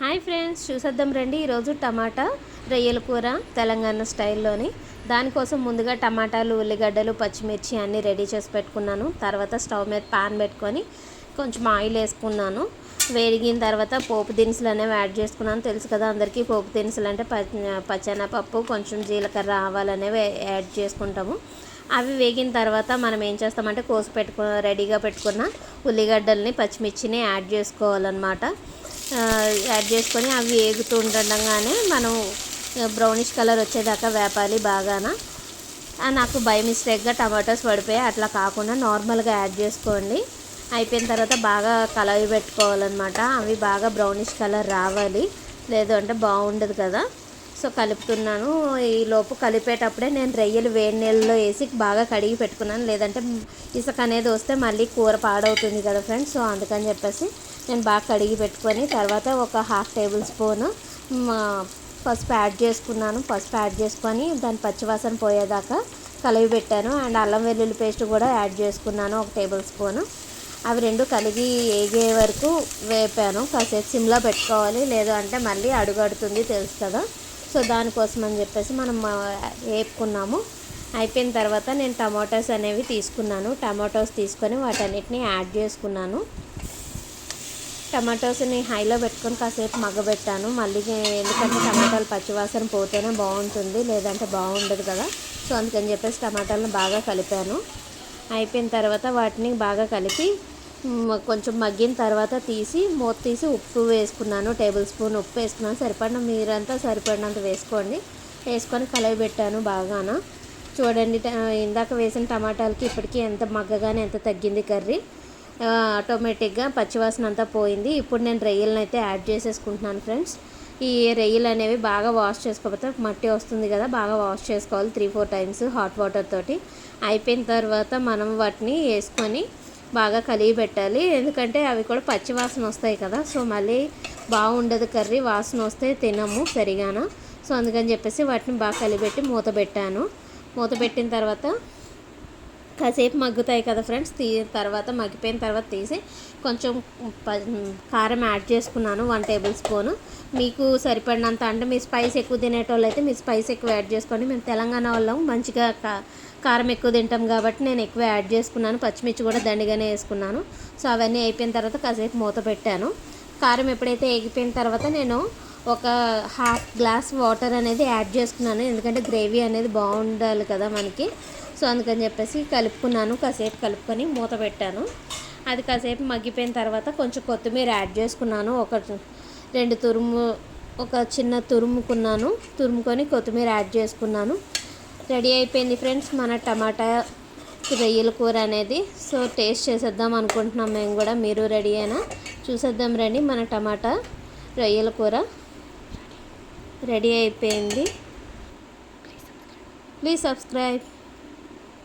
Hi friends చూసేద్దాం రండి. ఈరోజు టమాటా రొయ్యల కూర తెలంగాణ స్టైల్లోని. దానికోసం ముందుగా టమాటాలు ఉల్లిగడ్డలు పచ్చిమిర్చి అన్నీ రెడీ చేసి పెట్టుకున్నాను. తర్వాత స్టవ్ మీద పాన్ పెట్టుకొని కొంచెం ఆయిల్ వేసుకున్నాను. వేడిగిన తర్వాత పోపు దినుసులు అనేవి యాడ్ చేసుకున్నాను. తెలుసు కదా అందరికీ పోపు దినుసులు అంటే పచ్చెనపప్పు కొంచెం జీలకర్ర ఆవాలు అనేవి యాడ్ చేసుకుంటాము. అవి వేగిన తర్వాత మనం ఏం చేస్తామంటే కోసి పెట్టుకు రెడీగా పెట్టుకున్న ఉల్లిగడ్డల్ని పచ్చిమిర్చిని యాడ్ చేసుకోవాలన్నమాట. యాడ్ చేసుకొని అవి వేగుతూ ఉండగానే మనం బ్రౌనిష్ కలర్ వచ్చేదాకా వేపాలి బాగాన. నాకు బై మిస్టేక్గా టమాటోస్ పడిపోయి అట్లా కాకుండా నార్మల్గా యాడ్ చేసుకోండి. అయిపోయిన తర్వాత బాగా కలవి పెట్టుకోవాలన్నమాట. అవి బాగా బ్రౌనిష్ కలర్ రావాలి. లేదు అంటే బాగుండదు కదా. సో కలుపుతున్నాను. ఈ లోపు కలిపేటప్పుడే నేను రొయ్యలు వేడి నీళ్ళలో వేసి బాగా కడిగి పెట్టుకున్నాను. లేదంటే ఇసుక అనేది వస్తే మళ్ళీ కూర పాడవుతుంది కదా ఫ్రెండ్స్. సో అందుకని చెప్పేసి నేను బాగా కడిగి పెట్టుకొని తర్వాత ఒక హాఫ్ టేబుల్ స్పూన్ పసుపు యాడ్ చేసుకున్నాను. పసుపు యాడ్ చేసుకొని దాని పచ్చివాసన పోయేదాకా కలిగి పెట్టాను. అండ్ అల్లం వెల్లుల్లి పేస్ట్ కూడా యాడ్ చేసుకున్నాను ఒక టేబుల్ స్పూను. అవి రెండు కలిగి ఏగే వరకు వేపాను. కాసేపు సిమ్లో పెట్టుకోవాలి. లేదు అంటే మళ్ళీ అడుగడుతుంది తెలుసు కదా. సో దానికోసం అని చెప్పేసి మనం వేపుకున్నాము. అయిపోయిన తర్వాత నేను టమాటోస్ అనేవి తీసుకున్నాను. టమాటోస్ తీసుకొని వాటన్నిటిని యాడ్ చేసుకున్నాను. టమాటోస్ని హైలో పెట్టుకొని కాసేపు మగ్గబెట్టాను. మళ్ళీ ఎందుకంటే టమాటాలు పచ్చివాసన పోతేనే బాగుంటుంది లేదంటే బాగుండదు కదా. సో అందుకని చెప్పేసి టమాటాలను బాగా కలిపాను. అయిపోయిన తర్వాత వాటిని బాగా కలిపి కొంచెం మగ్గిన తర్వాత తీసి మూత తీసి ఉప్పు వేసుకున్నాను. టేబుల్ స్పూన్ ఉప్పు వేసుకున్నాను. సరిపడిన మీరంతా సరిపడినంత వేసుకోండి. వేసుకొని కలవి పెట్టాను బాగాన. చూడండి ఇందాక వేసిన టమాటాలకి ఇప్పటికీ ఎంత మగ్గగానే ఎంత తగ్గింది కర్రీ. ఆటోమేటిక్గా పచ్చివాసన అంతా పోయింది. ఇప్పుడు నేను రొయ్యలను అయితే యాడ్ చేసేసుకుంటున్నాను ఫ్రెండ్స్. ఈ రొయ్యలు అనేవి బాగా వాష్ చేసుకోకపోతే మట్టి వస్తుంది కదా బాగా వాష్ చేసుకోవాలి three four times hot water తోటి. అయిపోయిన తర్వాత మనం వాటిని వేసుకొని బాగా కలిగి పెట్టాలి ఎందుకంటే అవి కూడా పచ్చి వాసన వస్తాయి కదా. సో మళ్ళీ బాగుండదు కర్రీ వాసన వస్తే తినము సరిగాన. సో అందుకని చెప్పేసి వాటిని బాగా కలిపెట్టి మూత పెట్టాను. మూత పెట్టిన తర్వాత కాసేపు మగ్గుతాయి కదా ఫ్రెండ్స్. తీ తర్వాత మగ్గిపోయిన తర్వాత తీసి కొంచెం కారం యాడ్ చేసుకున్నాను వన్ టేబుల్ స్పూన్. మీకు సరిపడినంత అంటే మీ స్పైస్ ఎక్కువ తినేటోళ్ళు అయితే మీ స్పైస్ ఎక్కువ యాడ్ చేసుకోండి. మేము తెలంగాణ వాళ్ళం మంచిగా కారం ఎక్కువ తింటాం కాబట్టి నేను ఎక్కువ యాడ్ చేసుకున్నాను పచ్చిమిర్చి కూడా దండిగానే వేసుకున్నాను. సో అవన్నీ అయిపోయిన తర్వాత కాసేపు మూత పెట్టాను. కారం ఎప్పుడైతే ఎగిపోయిన తర్వాత నేను ఒక హాఫ్ గ్లాస్ వాటర్ అనేది యాడ్ చేసుకున్నాను. ఎందుకంటే గ్రేవీ అనేది బాగుండాలి కదా మనకి. సో అందుకని చెప్పేసి కలుపుకున్నాను. కాసేపు కలుపుకొని మూత పెట్టాను. అది కాసేపు మగ్గిపోయిన తర్వాత కొంచెం కొత్తిమీర యాడ్ చేసుకున్నాను. ఒక రెండు తురుము ఒక చిన్న తురుముకున్నాను. తురుముకొని కొత్తిమీర యాడ్ చేసుకున్నాను. రెడీ అయిపోయింది ఫ్రెండ్స్ మన టమాటా రొయ్యల కూర అనేది. సో టేస్ట్ చేసేద్దాం అనుకుంటున్నాం మేము కూడా. మీరు రెడీ అయినా చూసేద్దాం రండి మన టమాటా రొయ్యల కూర. రెడీ అయిపోయింది. Please subscribe.